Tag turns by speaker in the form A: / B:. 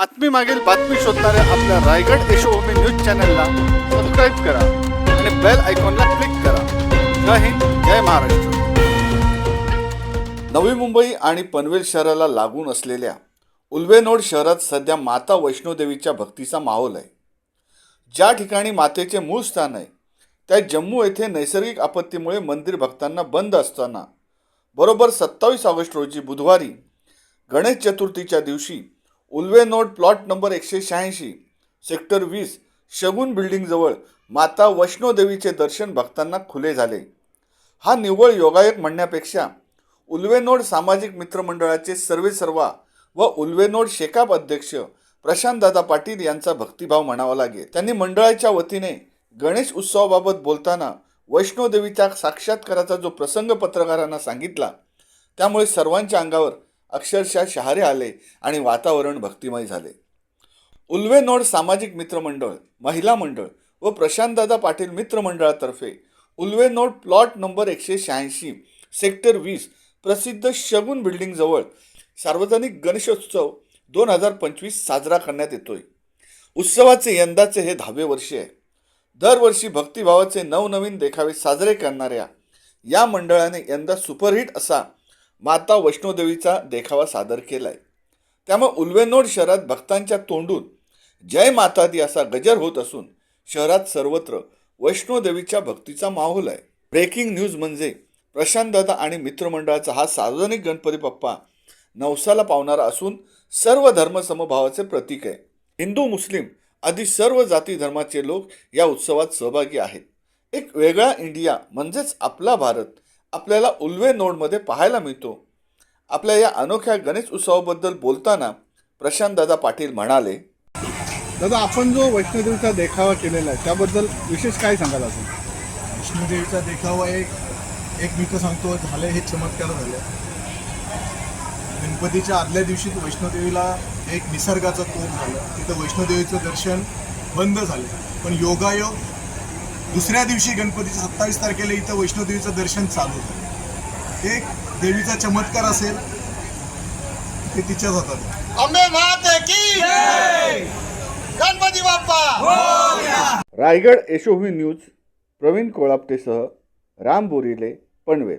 A: बातमी मागील बातमी शोधणाऱ्या आपल्या रायगड यशोभूमी न्यूज चॅनलला सबस्क्राईब करा आणि बेल आयकॉनला क्लिक करा. जय हिंद जय महाराष्ट्र. नवी मुंबई आणि पनवेल शहराला लागून असलेल्या उल्वेनोड शहरात सध्या माता वैष्णोदेवीच्या भक्तीचा माहोल आहे. ज्या ठिकाणी मातेचे मूळ स्थान आहे त्या जम्मू येथे नैसर्गिक आपत्तीमुळे मंदिर भक्तांना बंद असताना बरोबर सत्तावीस ऑगस्ट रोजी बुधवारी गणेश चतुर्थीच्या दिवशी उल्वेनोड प्लॉट नंबर एकशे शहाऐंशी सेक्टर वीस शगुन बिल्डिंगजवळ माता वैष्णोदेवीचे दर्शन भक्तांना खुले झाले. हा निव्वळ योगायोग म्हणण्यापेक्षा उल्वेनोड सामाजिक मित्रमंडळाचे सर्वेसर्वा व उल्वेनोड शेकाप अध्यक्ष प्रशांतदादा पाटील यांचा भक्तिभाव म्हणावा लागेल त्यांनी मंडळाच्या वतीने गणेश उत्सवाबाबत बोलताना वैष्णोदेवीच्या साक्षात्काराचा जो प्रसंग पत्रकारांना सांगितला त्यामुळे सर्वांच्या अंगावर अक्षरशः शहारे आले आणि वातावरण भक्तिमय झाले. उल्वेनोड सामाजिक मित्रमंडळ महिला मंडळ व प्रशांतदादा पाटील मित्रमंडळातर्फे उल्वेनोड प्लॉट नंबर एकशे शहाऐंशी सेक्टर वीस प्रसिद्ध शगुन बिल्डिंगजवळ सार्वजनिक गणेशोत्सव दोन हजार पंचवीस साजरा करण्यात येतोय. उत्सवाचे यंदाचे हे दहावे वर्षी आहे. दरवर्षी भक्तिभावाचे नवनवीन देखावे साजरे करणाऱ्या या मंडळाने यंदा सुपरहिट असा माता वैष्णोदेवीचा देखावा सादर केला आहे त्यामुळे उल्वेनोड शहरात भक्तांच्या तोंडून जय माता दी असा गजर होत असून शहरात सर्वत्र वैष्णोदेवीच्या भक्तीचा माहोल आहे. ब्रेकिंग न्यूज म्हणजे प्रशांतदादा आणि मित्रमंडळाचा हा सार्वजनिक गणपती बाप्पा नवसाला पावणारा असून सर्व धर्मसमभावाचे प्रतीक आहे. हिंदू मुस्लिम आदी सर्व जाती धर्माचे लोक या उत्सवात सहभागी आहेत. एक वेगळा इंडिया म्हणजेच आपला भारत आपल्याला उल्वे नोडमध्ये पाहायला मिळतो. आपल्या या अनोख्या गणेश उत्सवाबद्दल बोलताना प्रशांतदादा पाटील म्हणाले
B: दादा आपण जो वैष्णोदेवीचा देखावा केलेला आहे त्याबद्दल विशेष काय सांगाल अजून?
C: विष्णुदेवीचा देखावा एक एक मी तर सांगतो झाले हे चमत्कार झाले. गणपतीच्या आदल्या दिवशी वैष्णोदेवीला एक निसर्गाचं कोप झालं. तिथं वैष्णोदेवीचं दर्शन बंद झालं. पण योगायोग दुसऱ्या दिवशी गणपतीच्या सत्तावीस तारखेला इथं वैष्णोदेवीचं दर्शन चालू झालं एक देवीचा चमत्कार असेल ते तिच्याच हातात. आहे.
D: अंबे माते की गणपती बाप्पा!
A: रायगड यशोभूमी न्यूज प्रवीण कोळापटेसह राम बोरिले पनवेल.